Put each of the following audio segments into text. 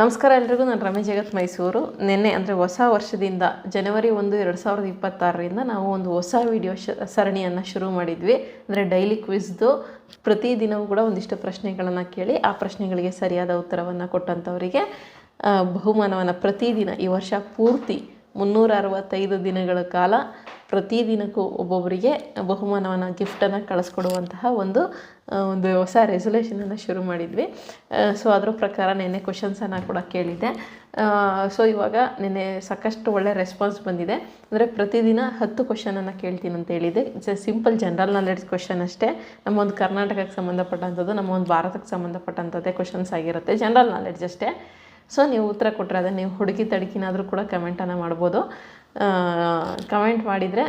ನಮಸ್ಕಾರ ಎಲ್ರಿಗೂ, ನಾನು ರಮೇಶ್ ಜಗತ್ ಮೈಸೂರು. ನಿನ್ನೆ ಅಂದರೆ ಹೊಸ ವರ್ಷದಿಂದ ಜನವರಿ ಒಂದು, ಎರಡು ಸಾವಿರದ ಇಪ್ಪತ್ತಾರರಿಂದ ನಾವು ಒಂದು ಹೊಸ ವಿಡಿಯೋ ಶ, ಸರಣಿಯನ್ನು ಶುರು ಮಾಡಿದ್ವಿ. ಅಂದರೆ ಡೈಲಿ ಕ್ವಿಜ್ದು ಪ್ರತಿದಿನವೂ ಕೂಡ ಒಂದಿಷ್ಟು ಪ್ರಶ್ನೆಗಳನ್ನು ಕೇಳಿ ಆ ಪ್ರಶ್ನೆಗಳಿಗೆ ಸರಿಯಾದ ಉತ್ತರವನ್ನು ಕೊಟ್ಟಂಥವರಿಗೆ ಬಹುಮಾನವನ್ನು ಪ್ರತಿದಿನ ಈ ವರ್ಷ ಪೂರ್ತಿ ಮುನ್ನೂರ ಅರವತ್ತೈದು ದಿನಗಳ ಕಾಲ ಪ್ರತಿದಿನಕ್ಕೂ ಒಬ್ಬೊಬ್ಬರಿಗೆ ಬಹುಮಾನವನ್ನು ಗಿಫ್ಟನ್ನು ಕಳಿಸ್ಕೊಡುವಂತಹ ಒಂದು ಒಂದು ಹೊಸ ರೆಸೊಲ್ಯೂಷನನ್ನು ಶುರು ಮಾಡಿದ್ವಿ. ಸೊ ಅದರ ಪ್ರಕಾರ ನಿನ್ನೆ ಕ್ವಶನ್ಸನ್ನು ಕೂಡ ಕೇಳಿದ್ದೆ. ಸೊ ಇವಾಗ ನೆನ್ನೆ ಸಾಕಷ್ಟು ಒಳ್ಳೆ ರೆಸ್ಪಾನ್ಸ್ ಬಂದಿದೆ. ಅಂದರೆ ಪ್ರತಿದಿನ ಹತ್ತು ಕ್ವಶನನ್ನು ಕೇಳ್ತೀನಿ ಅಂತ ಹೇಳಿದೆ ಸಿಂಪಲ್ ಜನರಲ್ ನಾಲೆಡ್ಜ್ ಕ್ವಶನ್ ಅಷ್ಟೇ. ನಮ್ಮ ಒಂದು ಕರ್ನಾಟಕಕ್ಕೆ ಸಂಬಂಧಪಟ್ಟಂಥದ್ದು, ನಮ್ಮ ಒಂದು ಭಾರತಕ್ಕೆ ಸಂಬಂಧಪಟ್ಟಂಥದ್ದೇ ಕ್ವಶನ್ಸ್ ಆಗಿರುತ್ತೆ. ಜನರಲ್ ನಾಲೆಡ್ಜ್ ಅಷ್ಟೇ. ಸೊ ನೀವು ಉತ್ತರ ಕೊಟ್ಟರೆ ಅದನ್ನು ನೀವು ಹುಡುಕಿ ತಡಕಿನಾದರೂ ಕೂಡ ಕಮೆಂಟನ್ನು ಮಾಡ್ಬೋದು. ಕಮೆಂಟ್ ಮಾಡಿದರೆ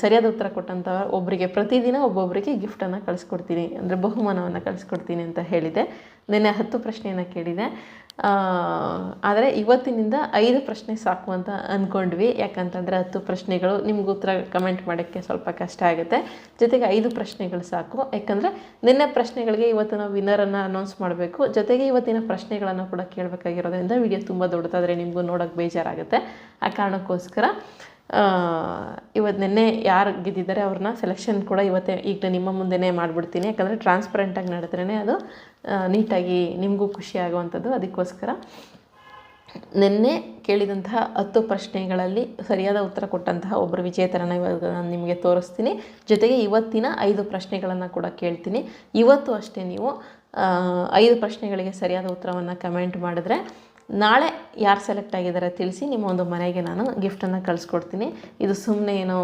ಸರಿಯಾದ ಉತ್ತರ ಕೊಟ್ಟಂಥ ಒಬ್ಬರಿಗೆ ಪ್ರತಿದಿನ ಒಬ್ಬೊಬ್ಬರಿಗೆ ಗಿಫ್ಟನ್ನು ಕಳಿಸ್ಕೊಡ್ತೀನಿ, ಅಂದರೆ ಬಹುಮಾನವನ್ನು ಕಳಿಸ್ಕೊಡ್ತೀನಿ ಅಂತ ಹೇಳಿದೆ. ನಿನ್ನೆ ಹತ್ತು ಪ್ರಶ್ನೆಯನ್ನು ಕೇಳಿದೆ. ಆದರೆ ಇವತ್ತಿನಿಂದ ಐದು ಪ್ರಶ್ನೆ ಸಾಕು ಅಂತ ಅಂದ್ಕೊಂಡ್ವಿ ಯಾಕಂತಂದರೆ ಹತ್ತು ಪ್ರಶ್ನೆಗಳು ನಿಮ್ಗೆ ಉತ್ತರ ಕಮೆಂಟ್ ಮಾಡೋಕ್ಕೆ ಸ್ವಲ್ಪ ಕಷ್ಟ ಆಗುತ್ತೆ. ಜೊತೆಗೆ ಐದು ಪ್ರಶ್ನೆಗಳು ಸಾಕು. ಯಾಕಂದರೆ ನಿನ್ನೆ ಪ್ರಶ್ನೆಗಳಿಗೆ ಇವತ್ತು ನಾವು ವಿನ್ನರನ್ನು ಅನೌನ್ಸ್ ಮಾಡಬೇಕು. ಜೊತೆಗೆ ಇವತ್ತಿನ ಪ್ರಶ್ನೆಗಳನ್ನು ಕೂಡ ಕೇಳಬೇಕಾಗಿರೋದ್ರಿಂದ ವಿಡಿಯೋ ತುಂಬ ದೊಡ್ಡದಾದರೆ ನಿಮಗೂ ನೋಡೋಕ್ಕೆ ಬೇಜಾರಾಗುತ್ತೆ. ಆ ಕಾರಣಕ್ಕೋಸ್ಕರ. ಇವತ್ತು ನಿನ್ನೆ ಯಾರು ಗೆದ್ದಿದ್ದಾರೆ ಅವ್ರನ್ನ ಸೆಲೆಕ್ಷನ್ ಕೂಡ ಇವತ್ತೇ ಈಗ ನಿಮ್ಮ ಮುಂದೆನೇ ಮಾಡಿಬಿಡ್ತೀನಿ. ಯಾಕಂದರೆ ಟ್ರಾನ್ಸ್ಪರೆಂಟಾಗಿ ನಡೆದ್ರೇ ಅದು ನೀಟಾಗಿ ನಿಮಗೂ ಖುಷಿ ಆಗುವಂಥದ್ದು. ಅದಕ್ಕೋಸ್ಕರ ನಿನ್ನೆ ಕೇಳಿದಂತಹ ಹತ್ತು ಪ್ರಶ್ನೆಗಳಲ್ಲಿ ಸರಿಯಾದ ಉತ್ತರ ಕೊಟ್ಟಂತಹ ಒಬ್ಬರು ವಿಜೇತರನ್ನು ಇವಾಗ ನಾನು ನಿಮಗೆ ತೋರಿಸ್ತೀನಿ. ಜೊತೆಗೆ ಇವತ್ತಿನ ಐದು ಪ್ರಶ್ನೆಗಳನ್ನು ಕೂಡ ಕೇಳ್ತೀನಿ. ಇವತ್ತು ಅಷ್ಟೇ ನೀವು ಐದು ಪ್ರಶ್ನೆಗಳಿಗೆ ಸರಿಯಾದ ಉತ್ತರವನ್ನು ಕಮೆಂಟ್ ಮಾಡಿದ್ರೆ ನಾಳೆ ಯಾರು ಸೆಲೆಕ್ಟ್ ಆಗಿದ್ದಾರೆ ತಿಳಿಸಿ ನಿಮ್ಮ ಒಂದು ಮನೆಗೆ ನಾನು ಗಿಫ್ಟನ್ನು ಕಳಿಸ್ಕೊಡ್ತೀನಿ. ಇದು ಸುಮ್ಮನೆ ಏನೋ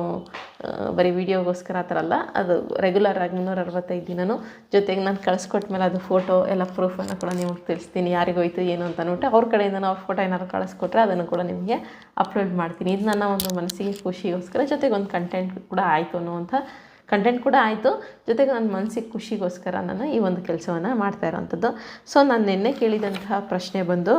ಬರೀ ವಿಡಿಯೋಗೋಸ್ಕರ ಆ ಥರ ಅಲ್ಲ, ಅದು ರೆಗ್ಯುಲರ್ ಆಗಿ ಮುನ್ನೂರ ಅರವತ್ತೈದು ದಿನನೂ ಜೊತೆಗೆ ನಾನು ಕಳಿಸ್ಕೊಟ್ಮೇಲೆ ಅದು ಫೋಟೋ ಎಲ್ಲ ಪ್ರೂಫನ್ನು ಕೂಡ ನಿಮಗೆ ತಿಳಿಸ್ತೀನಿ, ಯಾರಿಗೋಯ್ತು, ಏನು ಅಂತ ಅಂದ್ಬಿಟ್ಟು ಅವ್ರ ಕಡೆಯಿಂದ ನಾವು ಫೋಟೋ ಏನಾದ್ರು ಕಳಿಸ್ಕೊಟ್ರೆ ಅದನ್ನು ಕೂಡ ನಿಮಗೆ ಅಪ್ಲೋಡ್ ಮಾಡ್ತೀನಿ. ಇದು ನನ್ನ ಒಂದು ಮನಸ್ಸಿಗೆ ಖುಷಿಗೋಸ್ಕರ ಜೊತೆಗೆ ಒಂದು ಕಂಟೆಂಟ್ ಕೂಡ ಆಯಿತು ಅನ್ನುವಂಥ ಕಂಟೆಂಟ್ ಕೂಡ ಆಯಿತು. ಜೊತೆಗೆ ನನ್ನ ಮನಸ್ಸಿಗೆ ಖುಷಿಗೋಸ್ಕರ ನಾನು ಈ ಒಂದು ಕೆಲಸವನ್ನು ಮಾಡ್ತಾ ಇರೋವಂಥದ್ದು. ಸೊ ನಾನು ನಿನ್ನೆ ಕೇಳಿದಂತಹ ಪ್ರಶ್ನೆ ಬಂದು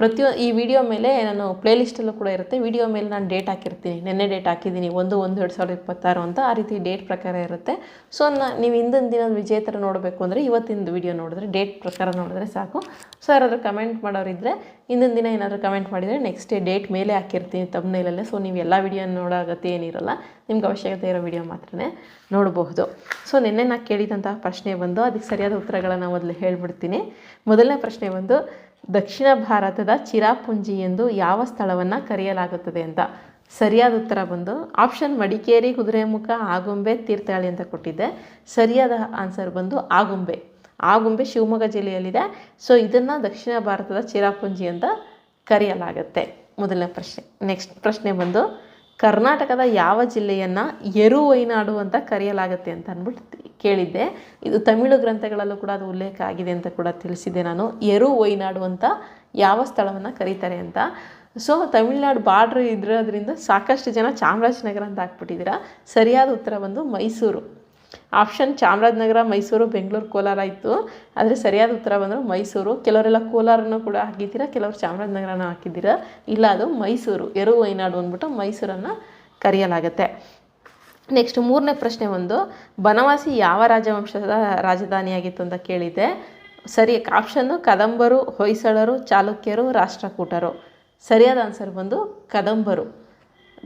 ಪ್ರತಿಯೊ ಈ ವಿಡಿಯೋ ಮೇಲೆ ನಾನು ಪ್ಲೇಲಿಸ್ಟಲ್ಲೂ ಕೂಡ ಇರುತ್ತೆ. ವಿಡಿಯೋ ಮೇಲೆ ನಾನು ಡೇಟ್ ಹಾಕಿರ್ತೀನಿ. ನಿನ್ನೆ ಡೇಟ್ ಹಾಕಿದ್ದೀನಿ. ಒಂದು ಒಂದು, ಎರಡು ಸಾವಿರದ ಇಪ್ಪತ್ತಾರು ಅಂತ ಆ ರೀತಿ ಡೇಟ್ ಪ್ರಕಾರ ಇರುತ್ತೆ. ಸೊ ನಾ, ನೀವು ಹಿಂದಿನ ದಿನ ವಿಜೇತರ ನೋಡಬೇಕು ಅಂದರೆ ಇವತ್ತಿನ ವಿಡಿಯೋ ನೋಡಿದ್ರೆ ಡೇಟ್ ಪ್ರಕಾರ ನೋಡಿದ್ರೆ ಸಾಕು. ಸೊ ಯಾರಾದರೂ ಕಮೆಂಟ್ ಮಾಡೋರಿದ್ದರೆ ಹಿಂದಿನ ದಿನ ಏನಾದರೂ ಕಮೆಂಟ್ ಮಾಡಿದರೆ ನೆಕ್ಸ್ಟ್ ಡೇ ಡೇಟ್ ಮೇಲೆ ಹಾಕಿರ್ತೀನಿ ತಮ್ಮನೇಲಲ್ಲೇ ಸೊ ನೀವು ಎಲ್ಲ ವಿಡಿಯೋ ನೋಡೋ ಅಗತ್ಯ ಏನಿರಲ್ಲ, ನಿಮ್ಗೆ ಅವಶ್ಯಕತೆ ಇರೋ ವಿಡಿಯೋ ಮಾತ್ರನೇ. ನೋಡಬಹುದು. ಸೊ ನಿನ್ನೆ ನಾ ಕೇಳಿದಂತಹ ಪ್ರಶ್ನೆ ಬಂದು ಅದಕ್ಕೆ ಸರಿಯಾದ ಉತ್ತರಗಳನ್ನು ಮೊದಲು ಹೇಳ್ಬಿಡ್ತೀನಿ. ಮೊದಲನೇ ಪ್ರಶ್ನೆ ಬಂದು ದಕ್ಷಿಣ ಭಾರತದ ಚಿರಾಪುಂಜಿ ಎಂದು ಯಾವ ಸ್ಥಳವನ್ನು ಕರೆಯಲಾಗುತ್ತದೆ ಅಂತ? ಸರಿಯಾದ ಉತ್ತರ ಬಂದು ಆಪ್ಷನ್ ಮಡಿಕೇರಿ, ಕುದುರೆಮುಖ, ಆಗುಂಬೆ, ತೀರ್ಥಹಳ್ಳಿ ಅಂತ ಕೊಟ್ಟಿದ್ದೆ. ಸರಿಯಾದ ಆನ್ಸರ್ ಬಂದು ಆಗುಂಬೆ. ಆಗುಂಬೆ ಶಿವಮೊಗ್ಗ ಜಿಲ್ಲೆಯಲ್ಲಿದೆ. ಸೊ ಇದನ್ನು ದಕ್ಷಿಣ ಭಾರತದ ಚಿರಾಪುಂಜಿ ಅಂತ ಕರೆಯಲಾಗುತ್ತೆ. ಮೊದಲನೇ ಪ್ರಶ್ನೆ. ನೆಕ್ಸ್ಟ್ ಪ್ರಶ್ನೆ ಬಂದು ಕರ್ನಾಟಕದ ಯಾವ ಜಿಲ್ಲೆಯನ್ನು ಎರು ವೈನಾಡು ಅಂತ ಕರೆಯಲಾಗುತ್ತೆ ಅಂತ ಅಂದ್ಬಿಟ್ಟು ಕೇಳಿದ್ದೆ. ಇದು ತಮಿಳು ಗ್ರಂಥಗಳಲ್ಲೂ ಕೂಡ ಅದು ಉಲ್ಲೇಖ ಆಗಿದೆ ಅಂತ ಕೂಡ ತಿಳಿಸಿದ್ದೆ ನಾನು. ಎರು ವೈನಾಡು ಅಂತ ಯಾವ ಸ್ಥಳವನ್ನು ಕರೀತಾರೆ ಅಂತ. ಸೊ ತಮಿಳ್ನಾಡು ಬಾರ್ಡ್ರ್ ಇದ್ರೋದ್ರಿಂದ ಸಾಕಷ್ಟು ಜನ ಚಾಮರಾಜನಗರ ಅಂತ ಹಾಕ್ಬಿಟ್ಟಿದ್ದೀರಾ. ಸರಿಯಾದ ಉತ್ತರ ಬಂದು ಮೈಸೂರು. ಆಪ್ಷನ್ ಚಾಮರಾಜನಗರ, ಮೈಸೂರು, ಬೆಂಗಳೂರು, ಕೋಲಾರ ಇತ್ತು ಆದರೆ ಸರಿಯಾದ ಉತ್ತರ ಬಂದರು ಮೈಸೂರು. ಕೆಲವರೆಲ್ಲ ಕೋಲಾರನೂ ಕೂಡ ಹಾಕಿದ್ದೀರಾ, ಕೆಲವರು ಚಾಮರಾಜನಗರನ ಹಾಕಿದ್ದೀರಾ? ಇಲ್ಲ, ಅದು ಮೈಸೂರು. ಎರು, ವೈನಾಡು ಅಂದ್ಬಿಟ್ಟು ಮೈಸೂರನ್ನು ಕರೆಯಲಾಗುತ್ತೆ. ನೆಕ್ಸ್ಟ್ ಮೂರನೇ ಪ್ರಶ್ನೆ ಒಂದು, ಬನವಾಸಿ ಯಾವ ರಾಜವಂಶದ ರಾಜಧಾನಿಯಾಗಿತ್ತು ಅಂತ ಕೇಳಿದೆ ಸರಿ, ಆಪ್ಷನ್ನು ಕದಂಬರು, ಹೊಯ್ಸಳರು, ಚಾಲುಕ್ಯರು, ರಾಷ್ಟ್ರಕೂಟರು. ಸರಿಯಾದ ಆನ್ಸರ್ ಬಂದು ಕದಂಬರು.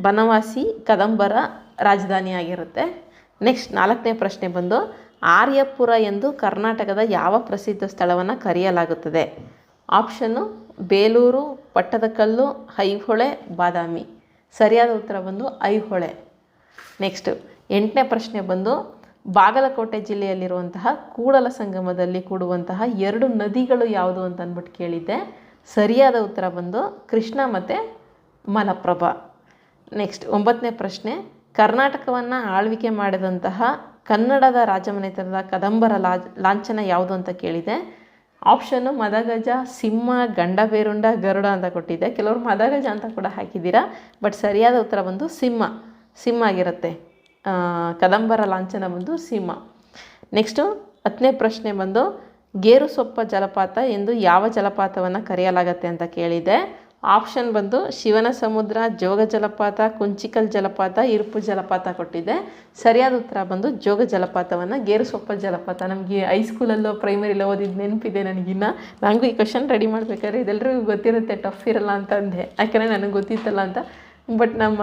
ಬನವಾಸಿ ಕದಂಬರ ರಾಜಧಾನಿಯಾಗಿರುತ್ತೆ. ನೆಕ್ಸ್ಟ್ ನಾಲ್ಕನೇ ಪ್ರಶ್ನೆ ಬಂದು, ಆರ್ಯಪುರ ಎಂದು ಕರ್ನಾಟಕದ ಯಾವ ಪ್ರಸಿದ್ಧ ಸ್ಥಳವನ್ನು ಕರೆಯಲಾಗುತ್ತದೆ? ಆಪ್ಷನ್ನು ಬೇಲೂರು, ಪಟ್ಟದಕಲ್ಲು, ಐಹೊಳೆ, ಬಾದಾಮಿ. ಸರಿಯಾದ ಉತ್ತರ ಬಂದು ಐಹೊಳೆ. ನೆಕ್ಸ್ಟ್ ಎಂಟನೇ ಪ್ರಶ್ನೆ ಬಂದು, ಬಾಗಲಕೋಟೆ ಜಿಲ್ಲೆಯಲ್ಲಿರುವಂತಹ ಕೂಡಲ ಸಂಗಮದಲ್ಲಿ ಕೂಡುವಂತಹ ಎರಡು ನದಿಗಳು ಯಾವುದು ಅಂತ ಅಂದ್ಬಿಟ್ಟು ಕೇಳಿದ್ದೆ. ಸರಿಯಾದ ಉತ್ತರ ಬಂದು ಕೃಷ್ಣ ಮತ್ತು ಮಲಪ್ರಭಾ. ನೆಕ್ಸ್ಟ್ ಒಂಬತ್ತನೇ ಪ್ರಶ್ನೆ ಕರ್ನಾಟಕವನ್ನು ಆಳ್ವಿಕೆ ಮಾಡಿದಂತಹ ಕನ್ನಡದ ರಾಜಮನೆತನದ ಕದಂಬರ ಲಾಜ್ ಲಾಂಛನ ಯಾವುದು ಅಂತ ಕೇಳಿದೆ. ಆಪ್ಷನ್ನು ಮದಗಜ, ಸಿಂಹ ಗಂಡಬೇರುಂಡ ಗರುಡ ಅಂತ ಕೊಟ್ಟಿದ್ದೆ ಕೆಲವರು ಮದಗಜ ಅಂತ ಕೂಡ ಹಾಕಿದ್ದೀರಾ, ಬಟ್ ಸರಿಯಾದ ಉತ್ತರ ಬಂದು ಸಿಂಹ ಸಿಂಹ ಆಗಿರುತ್ತೆ. ಕದಂಬರ ಲಾಂಛನ ಬಂದು ಸಿಂಹ. ನೆಕ್ಸ್ಟು ಹತ್ತನೇ ಪ್ರಶ್ನೆ ಬಂದು ಗೇರುಸೊಪ್ಪ ಜಲಪಾತ ಎಂದು ಯಾವ ಜಲಪಾತವನ್ನು ಕರೆಯಲಾಗತ್ತೆ ಅಂತ ಕೇಳಿದೆ. ಆಪ್ಷನ್ ಬಂದು ಶಿವನ ಸಮುದ್ರ, ಜೋಗ ಜಲಪಾತ, ಕುಂಚಿಕಲ್ ಜಲಪಾತ, ಇರುಪು ಜಲಪಾತ ಕೊಟ್ಟಿದೆ. ಸರಿಯಾದ ಉತ್ತರ ಬಂದು ಜೋಗ ಜಲಪಾತವನ್ನು ಗೇರುಸೊಪ್ಪ ಜಲಪಾತ. ನಮಗೆ ಹೈಸ್ಕೂಲಲ್ಲೋ ಪ್ರೈಮರಿಲೋ ಓದಿದ್ದು ನೆನಪಿದೆ ನನಗಿನ್ನ. ನನಗೂ ಈ ಕ್ವಶನ್ ರೆಡಿ ಮಾಡಬೇಕಾದ್ರೆ ಇದೆಲ್ಲರಿಗೂ ಗೊತ್ತಿರುತ್ತೆ ಟಫ್ ಇರಲ್ಲ ಅಂತ ಅಂದೆ. ಯಾಕೆಂದರೆ ನನಗೆ ಗೊತ್ತಿತ್ತಲ್ಲ ಅಂತ. ಬಟ್ ನಮ್ಮ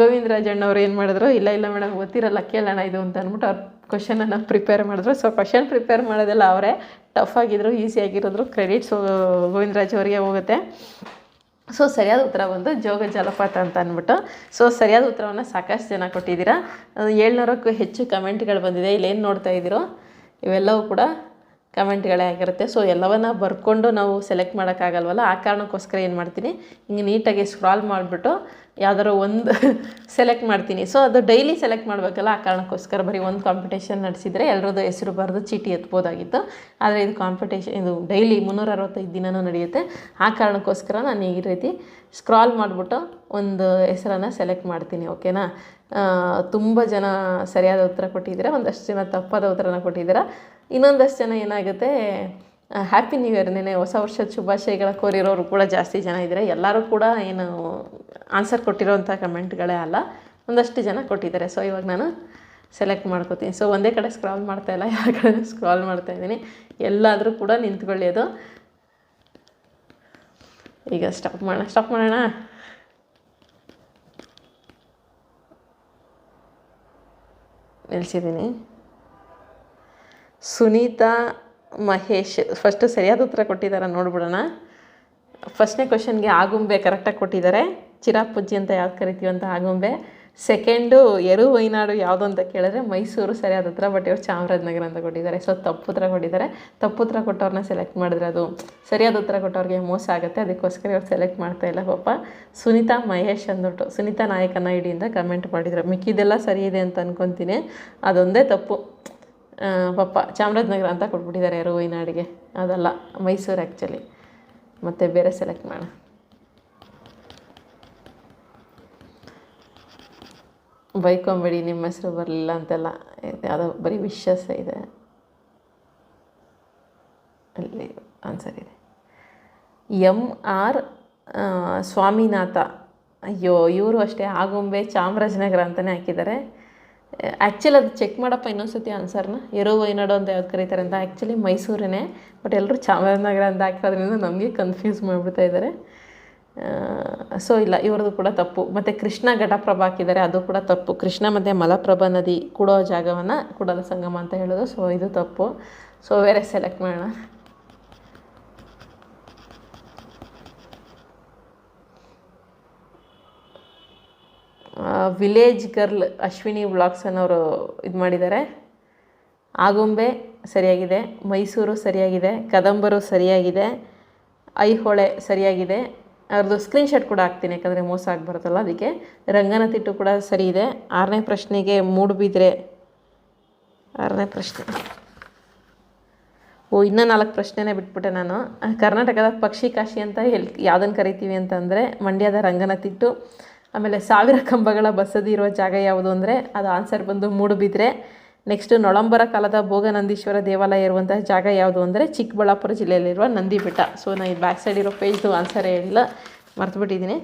ಗೋವಿಂದರಾಜಣ್ಣವ್ರು ಏನು ಮಾಡಿದ್ರು, ಇಲ್ಲ ಇಲ್ಲ ಮೇಡಮ್ ಗೊತ್ತಿರಲ್ಲ, ಕೇಳೋಣ ಇದು ಅಂತ ಅಂದ್ಬಿಟ್ಟು ಅವ್ರು ಕ್ವಶನನ್ನು ಪ್ರಿಪೇರ್ ಮಾಡಿದ್ರು. ಸೊ ಕ್ವಶನ್ ಪ್ರಿಪೇರ್ ಮಾಡೋದೆಲ್ಲ ಅವರೇ. ಟಫ್ ಆಗಿದ್ರು ಈಸಿ ಆಗಿರೋದ್ರು ಕ್ರೆಡಿಟ್ಸ್ ಗೋವಿಂದರಾಜ್ ಅವರಿಗೆ ಹೋಗುತ್ತೆ. ಸೊ ಸರಿಯಾದ ಉತ್ತರ ಬಂದು ಜೋಗ ಜಲಪಾತ ಅಂತ ಅಂದ್ಬಿಟ್ಟು. ಸೊ ಸರಿಯಾದ ಉತ್ತರವನ್ನು ಸಾಕಷ್ಟು ಜನ ಕೊಟ್ಟಿದ್ದೀರಾ. ಏಳ್ನೂರಕ್ಕೂ ಹೆಚ್ಚು ಕಮೆಂಟ್ಗಳು ಬಂದಿದೆ. ಇಲ್ಲೇನು ನೋಡ್ತಾ ಇದ್ದೀರೋ? ಇವೆಲ್ಲವೂ ಕೂಡ ಕಮೆಂಟ್ಗಳೇ ಆಗಿರುತ್ತೆ. ಸೊ ಎಲ್ಲವನ್ನ ಬರ್ಕೊಂಡು ನಾವು ಸೆಲೆಕ್ಟ್ ಮಾಡೋಕ್ಕಾಗಲ್ವಲ್ಲ, ಆ ಕಾರಣಕ್ಕೋಸ್ಕರ ಏನು ಮಾಡ್ತೀನಿ? ಹಿಂಗೆ ನೀಟಾಗಿ ಸ್ಕ್ರಾಲ್ ಮಾಡಿಬಿಟ್ಟು ಯಾವ್ದಾರು ಒಂದು ಸೆಲೆಕ್ಟ್ ಮಾಡ್ತೀನಿ. ಸೊ ಅದು ಡೈಲಿ ಸೆಲೆಕ್ಟ್ ಮಾಡಬೇಕಲ್ಲ, ಆ ಕಾರಣಕ್ಕೋಸ್ಕರ ಬರೀ ಒಂದು ಕಾಂಪಿಟೇಷನ್ ನಡೆಸಿದರೆ ಎಲ್ಲರದ್ದು ಹೆಸರು ಬರೆದು ಚೀಟಿ ಎತ್ಬೋದಾಗಿತ್ತು. ಆದರೆ ಇದು ಕಾಂಪಿಟೇಷನ್ ಇದು ಡೈಲಿ ಮುನ್ನೂರ ಅರವತ್ತೈದು ದಿನವೂ ನಡೆಯುತ್ತೆ. ಆ ಕಾರಣಕ್ಕೋಸ್ಕರ ನಾನು ಈ ರೀತಿ ಸ್ಕ್ರಾಲ್ ಮಾಡಿಬಿಟ್ಟು ಒಂದು ಹೆಸರನ್ನು ಸೆಲೆಕ್ಟ್ ಮಾಡ್ತೀನಿ ಓಕೆನಾ ತುಂಬ ಜನ ಸರಿಯಾದ ಉತ್ತರ ಕೊಟ್ಟಿದ್ದೀರಾ, ಒಂದಷ್ಟು ಜನ ತಪ್ಪಾದ ಉತ್ತರನ ಕೊಟ್ಟಿದ್ದೀರಾ. ಇನ್ನೊಂದಷ್ಟು ಜನ ಏನಾಗುತ್ತೆ ಹ್ಯಾಪಿ ನ್ಯೂ ಇಯರ್ ನೆನೆ ಹೊಸ ವರ್ಷದ ಶುಭಾಶಯಗಳ ಕೋರಿರೋರು ಕೂಡ ಜಾಸ್ತಿ ಜನ ಇದ್ದಾರೆ. ಎಲ್ಲರೂ ಕೂಡ ಏನು ಆನ್ಸರ್ ಕೊಟ್ಟಿರೋವಂಥ ಕಮೆಂಟ್ಗಳೇ ಅಲ್ಲ, ಒಂದಷ್ಟು ಜನ ಕೊಟ್ಟಿದ್ದಾರೆ. ಸೊ ಇವಾಗ ನಾನು ಸೆಲೆಕ್ಟ್ ಮಾಡ್ಕೋತೀನಿ. ಸೊ ಒಂದೇ ಕಡೆ ಸ್ಕ್ರಾಲ್ ಮಾಡ್ತಾ ಇಲ್ಲ, ಯಾವ ಕಡೆ ಸ್ಕ್ರಾಲ್ ಮಾಡ್ತಾ ಇದ್ದೀನಿ. ಎಲ್ಲಾದರೂ ಕೂಡ ನಿಂತ್ಕೊಳ್ಳಿ ಅದು. ಈಗ ಸ್ಟಾಪ್ ಮಾಡೋಣ ಸ್ಟಾಪ್ ಮಾಡೋಣ? ನಿಲ್ಸಿದ್ದೀನಿ ಸುನೀತಾ ಮಹೇಶ್ ಫಸ್ಟು ಸರಿಯಾದ ಉತ್ತರ ಕೊಟ್ಟಿದ್ದಾರೆ ನೋಡ್ಬಿಡೋಣ. ಫಸ್ಟ್ನೇ ಕ್ವಶನ್ಗೆ ಆಗುಂಬೆ ಕರೆಕ್ಟಾಗಿ ಕೊಟ್ಟಿದ್ದಾರೆ. ಚಿರಾಪುಜ್ಜಿ ಅಂತ ಯಾವ್ದು ಕರಿತೀವಿ ಅಂತ ಆಗುಂಬೆ. ಸೆಕೆಂಡು ಎರು, ವೈನಾಡು ಯಾವುದು ಅಂತ ಕೇಳಿದ್ರೆ ಮೈಸೂರು ಸರಿಯಾದ ಉತ್ತರ ಬಟ್ ಇವರು ಚಾಮರಾಜನಗರ ಅಂತ ಕೊಟ್ಟಿದ್ದಾರೆ. ಸೊ ತಪ್ಪು ಉತ್ತರ ಕೊಟ್ಟಿದ್ದಾರೆ. ತಪ್ಪು ಉತ್ತರ ಕೊಟ್ಟವ್ರನ್ನ ಸೆಲೆಕ್ಟ್ ಮಾಡಿದ್ರೆ ಅದು ಸರಿಯಾದ ಉತ್ತರ ಕೊಟ್ಟವ್ರಿಗೆ ಮೋಸ ಆಗುತ್ತೆ. ಅದಕ್ಕೋಸ್ಕರ ಇವ್ರು ಸೆಲೆಕ್ಟ್ ಮಾಡ್ತಾ ಇಲ್ಲ ಪಾಪ. ಸುನೀತಾ, ಮಹೇಶ್ ಅಂದ್ಬಿಟ್ಟು, ಸುನೀತಾ ನಾಯಕನ ಇಡಿಯಿಂದ ಕಮೆಂಟ್ ಮಾಡಿದ್ರು. ಮಿಕ್ಕಿದೆಲ್ಲ ಸರಿ ಇದೆ ಅಂತ ಅನ್ಕೊತೀನಿ. ಅದೊಂದೇ ತಪ್ಪು. ಪಾಪ ಚಾಮರಾಜನಗರ ಅಂತ ಕೊಟ್ಬಿಟ್ಟಿದ್ದಾರೆ ಯಾರು ವೈನಾಡಿಗೆ. ಅದಲ್ಲ, ಮೈಸೂರು ಆ್ಯಕ್ಚುಲಿ ಮತ್ತು ಬೇರೆ ಸೆಲೆಕ್ಟ್ ಮಾಡೋಣ. ಬೈಕೊಂಬೇಡಿ, ನಿಮ್ಮ ಹೆಸರು ಬರಲಿಲ್ಲ ಅಂತೆಲ್ಲ. ಯಾವುದೋ ಬರೀ ವಿಶ್ವಾಸ ಇದೆ. ಅಲ್ಲಿ ಆನ್ಸರ್ ಇದೆ. M R Swaminatha. ಅಯ್ಯೋ, ಇವರು ಅಷ್ಟೇ ಆಗುಂಬೆ, ಚಾಮರಾಜನಗರ ಅಂತಲೇ ಹಾಕಿದ್ದಾರೆ. ಆ್ಯಕ್ಚುಲಿ ಅದು ಚೆಕ್ ಮಾಡಪ್ಪ ಇನ್ನೊಂದ್ಸತಿ ಆನ್ಸರ್ನ ಎರೋ ವೈನಾಡು ಅಂತ ಯಾವ್ದು ಕರೀತಾರೆ ಅಂತ. ಆ್ಯಕ್ಚುಲಿ ಮೈಸೂರೇ ಬಟ್ ಎಲ್ಲರೂ ಚಾಮರಾಜನಗರ ಅಂತ ಹಾಕಿರೋದ್ರಿಂದ ನಮಗೆ ಕನ್ಫ್ಯೂಸ್ ಮಾಡಿಬಿಡ್ತಾ ಇದ್ದಾರೆ. ಸೊ ಇಲ್ಲ, ಇವ್ರದ್ದು ಕೂಡ ತಪ್ಪು. ಮತ್ತು ಕೃಷ್ಣ ಘಟಪ್ರಭಾ ಹಾಕಿದ್ದಾರೆ, ಅದು ಕೂಡ ತಪ್ಪು. ಕೃಷ್ಣ ಮತ್ತು ಮಲಪ್ರಭಾ ನದಿ ಕೂಡೋ ಜಾಗವನ್ನು ಕೂಡಲ ಸಂಗಮ ಅಂತ ಹೇಳೋದು ಸೊ ಇದು ತಪ್ಪು. ಸೊ ಬೇರೆ ಸೆಲೆಕ್ಟ್ ಮಾಡೋಣ. ವಿಲೇಜ್ ಗರ್ಲ್ ಅಶ್ವಿನಿ ವ್ಲಾಗ್ಸ್ ಅನ್ನೋರು ಇದು ಮಾಡಿದ್ದಾರೆ. ಆಗುಂಬೆ ಸರಿಯಾಗಿದೆ, ಮೈಸೂರು ಸರಿಯಾಗಿದೆ, ಕದಂಬರು ಸರಿಯಾಗಿದೆ, ಐಹೊಳೆ ಸರಿಯಾಗಿದೆ. ಅವ್ರದ್ದು ಸ್ಕ್ರೀನ್ಶಾಟ್ ಕೂಡ ಹಾಕ್ತೀನಿ, ಯಾಕಂದರೆ ಮೋಸ ಆಗಬಾರ್ದಲ್ಲ ಅದಕ್ಕೆ. ರಂಗನತಿಟ್ಟು ಕೂಡ ಸರಿ ಇದೆ. ಆರನೇ ಪ್ರಶ್ನೆಗೆ ಮೂಡುಬಿದ್ರೆ ಆರನೇ ಪ್ರಶ್ನೆ. ಓ, ಇನ್ನೂ ನಾಲ್ಕು ಪ್ರಶ್ನೆನೇ ಬಿಟ್ಬಿಟ್ಟೆ ನಾನು. ಕರ್ನಾಟಕದ ಪಕ್ಷಿ ಕಾಶಿ ಅಂತ ಹೇಳ್ ಯಾವುದನ್ನು ಕರಿತೀವಿ ಅಂತಂದರೆ, ಮಂಡ್ಯದ ರಂಗನತಿಟ್ಟು ಆಮೇಲೆ ಸಾವಿರ ಕಂಬಗಳ ಬಸದಿ ಇರುವ ಜಾಗ ಯಾವುದು ಅಂದರೆ, ಅದು ಆನ್ಸರ್ ಬಂದು ಮೂಡುಬಿದ್ರೆ ನೆಕ್ಸ್ಟ್ ನೊಳಂಬರ ಕಾಲದ ಭೋಗನಂದೀಶ್ವರ ದೇವಾಲಯ ಇರುವಂತಹ ಜಾಗ ಯಾವುದು ಅಂದರೆ ಚಿಕ್ಕಬಳ್ಳಾಪುರ ಜಿಲ್ಲೆಯಲ್ಲಿರುವ ನಂದಿ ಬೆಟ್ಟ ಸೊ ನಾನು ಈ ಬ್ಯಾಕ್ ಸೈಡ್ ಇರೋ ಪೇಜ್ದು ಆನ್ಸರ್ ಹೇಳಿಲ್ಲ ಮರ್ತುಬಿಟ್ಟಿದ್ದೀನಿ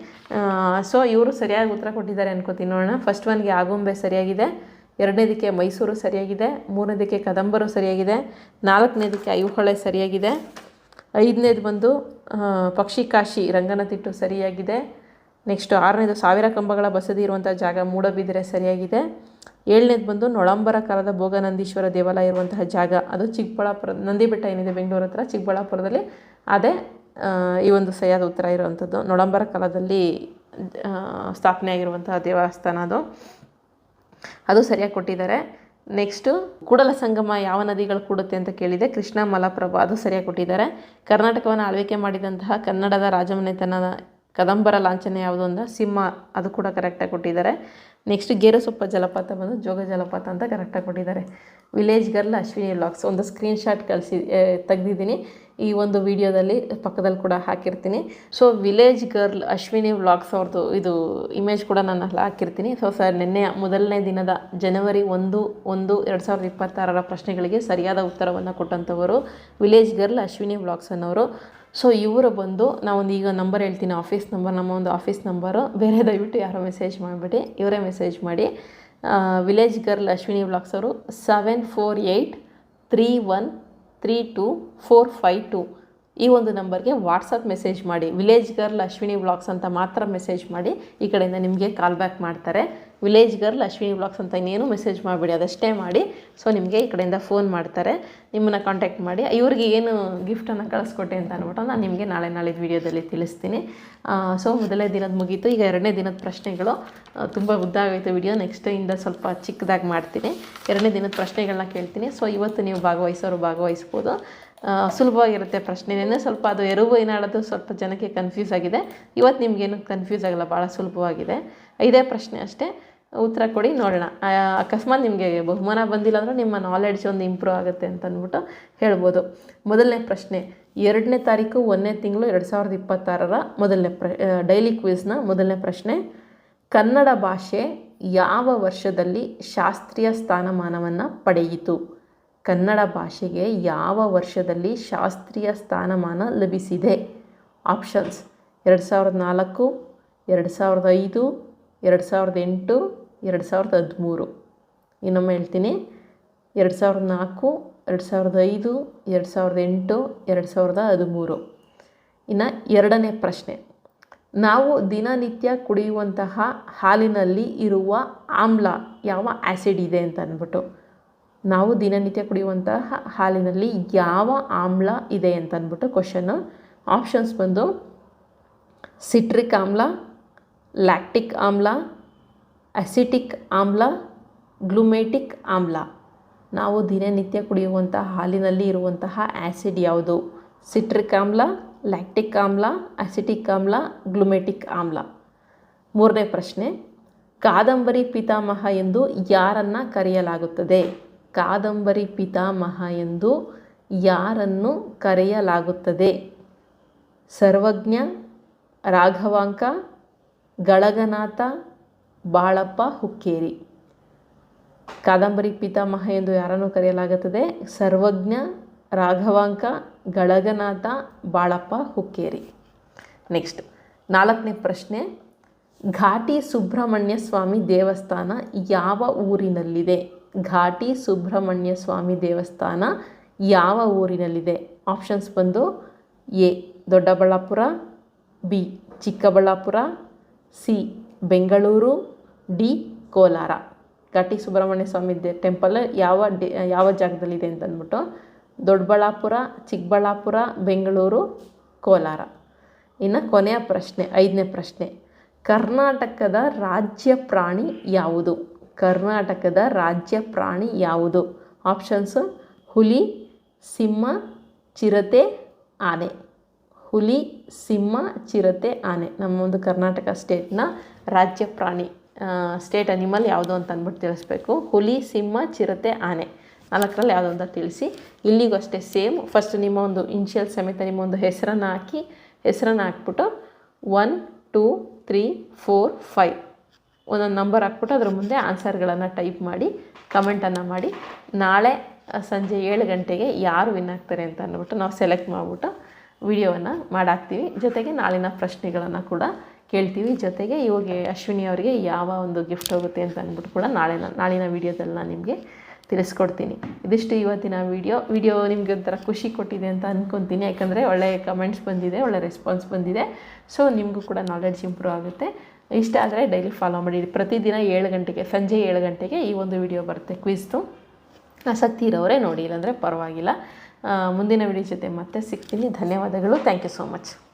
ಸೊ ಇವರು ಸರಿಯಾಗಿ ಉತ್ತರ ಕೊಟ್ಟಿದ್ದಾರೆ ಅನ್ಕೋತೀನಿ ನೋಡೋಣ. ಫಸ್ಟ್ ಒನ್ಗೆ ಆಗುಂಬೆ ಸರಿಯಾಗಿದೆ ಎರಡನೇದಕ್ಕೆ ಮೈಸೂರು ಸರಿಯಾಗಿದೆ ಮೂರನೇದಕ್ಕೆ ಕದಂಬರು ಸರಿಯಾಗಿದೆ ನಾಲ್ಕನೇದಕ್ಕೆ ಐಹೊಳೆ ಸರಿಯಾಗಿದೆ, ಐದನೇದು ಬಂದು ಪಕ್ಷಿ ಕಾಶಿ, ರಂಗನತಿಟ್ಟು ಸರಿಯಾಗಿದೆ. ನೆಕ್ಸ್ಟು ಆರನೇದು ಸಾವಿರ ಕಂಬಗಳ ಬಸದಿ ಇರುವಂಥ ಜಾಗ ಮೂಡಬಿದಿರೆ ಸರಿಯಾಗಿದೆ. ಏಳನೇದು ಬಂದು ನೊಳಂಬರ ಕಾಲದ ಭೋಗನಂದೀಶ್ವರ ದೇವಾಲಯ ಇರುವಂತಹ ಜಾಗ. ಅದು ಚಿಕ್ಕಬಳ್ಳಾಪುರ ನಂದಿ ಬೆಟ್ಟ ಏನಿದೆ ಬೆಂಗಳೂರು ಹತ್ರ? ಚಿಕ್ಕಬಳ್ಳಾಪುರದಲ್ಲಿ. ಅದೇ ಈ ಒಂದು ಸಹ್ಯಾದ ಉತ್ತರ ಇರುವಂಥದ್ದು ನೊಳಂಬರ ಕಾಲದಲ್ಲಿ ಸ್ಥಾಪನೆ ಆಗಿರುವಂತಹ ದೇವಸ್ಥಾನ ಅದು. ಅದು ಸರಿಯಾಗಿ ಕೊಟ್ಟಿದ್ದಾರೆ. ನೆಕ್ಸ್ಟು, ಕೂಡಲ ಸಂಗಮ ಯಾವ ನದಿಗಳು ಕೂಡುತ್ತೆ ಅಂತ ಕೇಳಿದೆ. ಕೃಷ್ಣ ಮಲಪ್ರಭಾ ಅದು ಸರಿಯಾಗಿ ಕೊಟ್ಟಿದ್ದಾರೆ. ಕರ್ನಾಟಕವನ್ನು ಆಳ್ವಿಕೆ ಮಾಡಿದಂತಹ ಕನ್ನಡದ ರಾಜಮನೆತನದ ಕದಂಬರ ಲಾಂಛನ ಯಾವುದು ಅಂದ ಸಿಂಹ, ಅದು ಕೂಡ ಕರೆಕ್ಟಾಗಿ ಕೊಟ್ಟಿದ್ದಾರೆ. ನೆಕ್ಸ್ಟ್ ಗೇರಸೊಪ್ಪ ಜಲಪಾತ ಬಂದು ಜೋಗ ಜಲಪಾತ ಅಂತ ಕರೆಕ್ಟಾಗಿ ಕೊಟ್ಟಿದ್ದಾರೆ. ವಿಲೇಜ್ ಗರ್ಲ್ ಅಶ್ವಿನಿ ವ್ಲಾಗ್ಸ್ ಒಂದು ಸ್ಕ್ರೀನ್ಶಾಟ್ ಕಳಿಸಿ ತೆಗೆದಿದ್ದೀನಿ. ಈ ಒಂದು ವಿಡಿಯೋದಲ್ಲಿ ಪಕ್ಕದಲ್ಲಿ ಕೂಡ ಹಾಕಿರ್ತೀನಿ. So village girl Ashwini vlogs ಅವ್ರದ್ದು ಇದು ಇಮೇಜ್ ಕೂಡ ನಾನು ಅಲ್ಲಿ ಹಾಕಿರ್ತೀನಿ. ಸೊ ಸರ್ ನಿನ್ನೆ ಮೊದಲನೇ ದಿನದ ಜನವರಿ ಒಂದು ಒಂದು, ಎರಡು ಸಾವಿರದ ಇಪ್ಪತ್ತಾರರ ಪ್ರಶ್ನೆಗಳಿಗೆ ಸರಿಯಾದ ಉತ್ತರವನ್ನು ಕೊಟ್ಟಂಥವರು ವಿಲೇಜ್ ಗರ್ಲ್ ಅಶ್ವಿನಿ ವ್ಲಾಗ್ಸ್ ಅನ್ನೋರು. ಸೊ ಇವರು ಬಂದು ನಾವೊಂದು ಈಗ ನಂಬರ್ ಹೇಳ್ತೀನಿ. ಆಫೀಸ್ ನಂಬರ್ ನಮ್ಮ ಒಂದು ಆಫೀಸ್ ನಂಬರು ಬೇರೆ ದಯವಿಟ್ಟು ಯಾರೋ ಮೆಸೇಜ್ ಮಾಡಿಬಿಡಿ. ಇವರೇ ಮೆಸೇಜ್ ಮಾಡಿ. ವಿಲೇಜ್ ಗರ್ಲ್ ಅಶ್ವಿನಿ ವ್ಲಾಗ್ಸ್ ಅವರು seven four eight three one three two four five two ಈ ಒಂದು ನಂಬರ್ಗೆ ವಾಟ್ಸಪ್ ಮೆಸೇಜ್ ಮಾಡಿ ವಿಲೇಜ್ ಗರ್ಲ್ ಅಶ್ವಿನಿ ಬ್ಲಾಗ್ಸ್ ಅಂತ ಮಾತ್ರ ಮೆಸೇಜ್ ಮಾಡಿ ಈ ಕಡೆಯಿಂದ ನಿಮಗೆ ಕಾಲ್ ಬ್ಯಾಕ್ ಮಾಡ್ತಾರೆ. ವಿಲೇಜ್ ಗರ್ಲ್ ಅಶ್ವಿನಿ ಬ್ಲಾಗ್ಸ್ ಅಂತ ಇನ್ನೇನು ಮೆಸೇಜ್ ಮಾಡಿಬಿಡಿ, ಅದಷ್ಟೇ ಮಾಡಿ. ಸೊ ನಿಮಗೆ ಈ ಕಡೆಯಿಂದ ಫೋನ್ ಮಾಡ್ತಾರೆ. ನಿಮ್ಮನ್ನು ಕಾಂಟ್ಯಾಕ್ಟ್ ಮಾಡಿ. ಇವ್ರಿಗೆ ಏನು ಗಿಫ್ಟನ್ನು ಕಳಿಸ್ಕೊಟ್ಟೆ ಅಂತ ಅಂದ್ಬಿಟ್ಟು ನಾನು ನಿಮಗೆ ನಾಳೆ ನಾಳೆ ವೀಡಿಯೋದಲ್ಲಿ ತಿಳಿಸ್ತೀನಿ. ಸೊ ಮೊದಲನೇ ದಿನದ ಮುಗೀತು. ಈಗ ಎರಡನೇ ದಿನದ ಪ್ರಶ್ನೆಗಳು ತುಂಬ ಉದ್ದ ಆಗೋಯ್ತು ವಿಡಿಯೋ ನೆಕ್ಸ್ಟ್ ಇಂದ ಸ್ವಲ್ಪ ಚಿಕ್ಕದಾಗಿ ಮಾಡ್ತೀನಿ. ಎರಡನೇ ದಿನದ ಪ್ರಶ್ನೆಗಳನ್ನ ಕೇಳ್ತೀನಿ. ಸೊ ಇವತ್ತು ನೀವು ಭಾಗವಹಿಸೋರು ಭಾಗವಹಿಸ್ಬೋದು. ಸುಲಭವಾಗಿರುತ್ತೆ ಪ್ರಶ್ನೆನೇ. ಸ್ವಲ್ಪ ಅದು ಎರುವು ಏನಾಡೋದು ಸ್ವಲ್ಪ ಜನಕ್ಕೆ ಕನ್ಫ್ಯೂಸ್ ಆಗಿದೆ. ಇವತ್ತು ನಿಮಗೇನು ಕನ್ಫ್ಯೂಸ್ ಆಗಲ್ಲ ಭಾಳ ಸುಲಭವಾಗಿದೆ. ಇದೇ ಪ್ರಶ್ನೆ ಅಷ್ಟೇ. ಉತ್ತರ ಕೊಡಿ, ನೋಡೋಣ. ಅಕಸ್ಮಾತ್ ನಿಮಗೆ ಬಹುಮಾನ ಬಂದಿಲ್ಲ ಅಂದರೆ ನಿಮ್ಮ ನಾಲೆಡ್ಜ್ ಒಂದು ಇಂಪ್ರೂವ್ ಆಗುತ್ತೆ ಅಂತ ಅಂದ್ಬಿಟ್ಟು ಹೇಳ್ಬೋದು. ಮೊದಲನೇ ಪ್ರಶ್ನೆ, ಎರಡನೇ ತಾರೀಕು, ಒಂದನೇ ತಿಂಗಳು, ಎರಡು ಸಾವಿರದ ಇಪ್ಪತ್ತಾರರ ಮೊದಲನೇ ಪ್ರ ಡೈಲಿ ಕ್ವಿಜ್ನ ಮೊದಲನೇ ಪ್ರಶ್ನೆ, ಕನ್ನಡ ಭಾಷೆ ಯಾವ ವರ್ಷದಲ್ಲಿ ಶಾಸ್ತ್ರೀಯ ಸ್ಥಾನಮಾನವನ್ನು ಪಡೆಯಿತು? ಕನ್ನಡ ಭಾಷೆಗೆ ಯಾವ ವರ್ಷದಲ್ಲಿ ಶಾಸ್ತ್ರೀಯ ಸ್ಥಾನಮಾನ ಲಭಿಸಿದೆ? ಆಪ್ಷನ್ಸ್, ಎರಡು ಸಾವಿರದ ನಾಲ್ಕು, ಎರಡು ಸಾವಿರದ ಐದು, ಎರಡು ಸಾವಿರದ ಎಂಟು, ಎರಡು ಸಾವಿರದ ಹದಿಮೂರು. ಇನ್ನೊಮ್ಮೆ ಹೇಳ್ತೀನಿ. ಎರಡು ಸಾವಿರದ ನಾಲ್ಕು, ಎರಡು ಸಾವಿರದ ಐದು, ಎರಡು ಸಾವಿರದ ಎಂಟು, ಎರಡು ಸಾವಿರದ ಹದಿಮೂರು. ಇನ್ನು ಎರಡನೇ ಪ್ರಶ್ನೆ. ನಾವು ದಿನನಿತ್ಯ ಕುಡಿಯುವಂತಹ ಹಾಲಿನಲ್ಲಿ ಇರುವ ಆಮ್ಲ ಯಾವ ಆ್ಯಸಿಡ್ ಇದೆ ಅಂತ ಅಂದ್ಬಿಟ್ಟು. ನಾವು ದಿನನಿತ್ಯ ಕುಡಿಯುವಂತಹ ಹಾಲಿನಲ್ಲಿ ಯಾವ ಆಮ್ಲ ಇದೆ ಅಂತ ಅಂದ್ಬಿಟ್ಟು ಕ್ವಶನ್ನು ಆಪ್ಷನ್ಸ್ ಬಂದು ಸಿಟ್ರಿಕ್ ಆಮ್ಲ ಲ್ಯಾಕ್ಟಿಕ್ ಆಮ್ಲ ಅಸಿಟಿಕ್ ಆಮ್ಲ ಗ್ಲುಮೇಟಿಕ್ ಆಮ್ಲ. ನಾವು ದಿನನಿತ್ಯ ಕುಡಿಯುವಂಥ ಹಾಲಿನಲ್ಲಿ ಇರುವಂತಹ ಆ್ಯಸಿಡ್ ಯಾವುದು? ಸಿಟ್ರಿಕ್ ಆಮ್ಲ ಲ್ಯಾಕ್ಟಿಕ್ ಆಮ್ಲ ಅಸಿಟಿಕ್ ಆಮ್ಲ ಗ್ಲುಮೆಟಿಕ್ ಆಮ್ಲ. ಮೂರನೇ ಪ್ರಶ್ನೆ, ಕಾದಂಬರಿ ಪಿತಾಮಹ ಎಂದು ಯಾರನ್ನು ಕರೆಯಲಾಗುತ್ತದೆ? ಕಾದಂಬರಿ ಪಿತಾಮಹ ಎಂದು ಯಾರನ್ನು ಕರೆಯಲಾಗುತ್ತದೆ? ಸರ್ವಜ್ಞ, ರಾಘವಾಂಕ, ಗಳಗನಾಥ, ಬಾಳಪ್ಪ, ಹುಕ್ಕೇರಿ. ಕಾದಂಬರಿ ಪಿತಾಮಹ ಎಂದು ಯಾರನ್ನು ಕರೆಯಲಾಗುತ್ತದೆ? ಸರ್ವಜ್ಞ, ರಾಘವಾಂಕ, ಗಳಗನಾಥ, ಬಾಳಪ್ಪ, ಹುಕ್ಕೇರಿ. ನೆಕ್ಸ್ಟ್, ನಾಲ್ಕನೇ ಪ್ರಶ್ನೆ. ಘಾಟಿ ಸುಬ್ರಹ್ಮಣ್ಯ ಸ್ವಾಮಿ ದೇವಸ್ಥಾನ ಯಾವ ಊರಿನಲ್ಲಿದೆ? ಘಾಟಿ ಸುಬ್ರಹ್ಮಣ್ಯ ಸ್ವಾಮಿ ದೇವಸ್ಥಾನ ಯಾವ ಊರಿನಲ್ಲಿದೆ? ಆಪ್ಷನ್ಸ್ ಬಂದು A, Doddaballapura, B, Chikkaballapura, C, Bengaluru, D, Kolar. Ghati Subrahmanya Swamy they, temple ಯಾವ ಡಿ, ಯಾವ ಜಾಗದಲ್ಲಿದೆ ಅಂತ ಅಂದ್ಬಿಟ್ಟು ದೊಡ್ಡಬಳ್ಳಾಪುರ, ಚಿಕ್ಕಬಳ್ಳಾಪುರ, ಬೆಂಗಳೂರು, ಕೋಲಾರ. ಇನ್ನು ಕೊನೆಯ ಪ್ರಶ್ನೆ, ಐದನೇ ಪ್ರಶ್ನೆ. ಕರ್ನಾಟಕದ ರಾಜ್ಯ ಪ್ರಾಣಿ ಯಾವುದು? ಕರ್ನಾಟಕದ ರಾಜ್ಯ ಪ್ರಾಣಿ ಯಾವುದು? ಆಪ್ಷನ್ಸು ಹುಲಿ, ಸಿಂಹ, ಚಿರತೆ, ಆನೆ. ಹುಲಿ, ಸಿಂಹ, ಚಿರತೆ, ಆನೆ. ನಮ್ಮ ಒಂದು ಕರ್ನಾಟಕ ಸ್ಟೇಟ್ನ ರಾಜ್ಯ ಪ್ರಾಣಿ ಸ್ಟೇಟ್ ಅನಿಮಲ್ ಯಾವುದು ಅಂತ ಅಂದ್ಬಿಟ್ಟು ತಿಳಿಸ್ಬೇಕು. ಹುಲಿ, ಸಿಂಹ, ಚಿರತೆ, ಆನೆ. ನಾಲ್ಕರಲ್ಲಿ ಯಾವುದು ಅಂತ ತಿಳಿಸಿ. ಇಲ್ಲಿಗೂ ಅಷ್ಟೇ ಸೇಮ್. ಫಸ್ಟ್ ನಿಮ್ಮ ಒಂದು ಇನ್ಷಿಯಲ್ ಸಮೇತ ನಿಮ್ಮ ಒಂದು ಹೆಸರನ್ನು ಹಾಕಿ, ಹೆಸರನ್ನು ಹಾಕ್ಬಿಟ್ಟು one two three four five ಒಂದೊಂದು ನಂಬರ್ ಹಾಕ್ಬಿಟ್ಟು ಅದ್ರ ಮುಂದೆ ಆನ್ಸರ್ಗಳನ್ನು ಟೈಪ್ ಮಾಡಿ ಕಮೆಂಟನ್ನು ಮಾಡಿ. ನಾಳೆ ಸಂಜೆ ಏಳು ಗಂಟೆಗೆ ಯಾರು ವಿನ್ ಆಗ್ತಾರೆ ಅಂತ ಅಂದ್ಬಿಟ್ಟು ನಾವು ಸೆಲೆಕ್ಟ್ ಮಾಡಿಬಿಟ್ಟು ವಿಡಿಯೋವನ್ನು ಮಾಡಾಕ್ತೀವಿ. ಜೊತೆಗೆ ನಾಳಿನ ಪ್ರಶ್ನೆಗಳನ್ನು ಕೂಡ ಕೇಳ್ತೀವಿ. ಜೊತೆಗೆ ಇವಾಗ ಅಶ್ವಿನಿ ಅವರಿಗೆ ಯಾವ ಒಂದು ಗಿಫ್ಟ್ ಹೋಗುತ್ತೆ ಅಂತ ಅಂದ್ಬಿಟ್ಟು ಕೂಡ ನಾಳೆ ನಾಳಿನ ವೀಡಿಯೋದಲ್ಲಿ ನಾನು ನಿಮಗೆ ತಿಳಿಸ್ಕೊಡ್ತೀನಿ. ಇದಿಷ್ಟು ಇವತ್ತಿನ ವೀಡಿಯೋ ವಿಡಿಯೋ ನಿಮಗೆ ಒಂಥರ ಖುಷಿ ಕೊಟ್ಟಿದೆ ಅಂತ ಅಂದ್ಕೊತೀನಿ ಯಾಕಂದರೆ ಒಳ್ಳೆಯ ಕಮೆಂಟ್ಸ್ ಬಂದಿದೆ, ಒಳ್ಳೆ ರೆಸ್ಪಾನ್ಸ್ ಬಂದಿದೆ. ಸೊ ನಿಮಗೂ ಕೂಡ ನಾಲೆಡ್ಜ್ ಇಂಪ್ರೂವ್ ಆಗುತ್ತೆ. ಇಷ್ಟ ಆದರೆ ಡೈಲಿ ಫಾಲೋ ಮಾಡಿ. ಪ್ರತಿದಿನ ಏಳು ಗಂಟೆಗೆ, ಸಂಜೆ ಏಳು ಗಂಟೆಗೆ ಈ ಒಂದು ವಿಡಿಯೋ ಬರುತ್ತೆ ಕ್ವಿಸ್ತು ಆಸಕ್ತಿ ಇರೋರೇ ನೋಡಿ, ಇಲ್ಲಾಂದರೆ ಪರವಾಗಿಲ್ಲ. ಮುಂದಿನ ವಿಡಿಯೋ ಜೊತೆ ಮತ್ತೆ ಸಿಗ್ತೀನಿ. ಧನ್ಯವಾದಗಳು. Thank you so much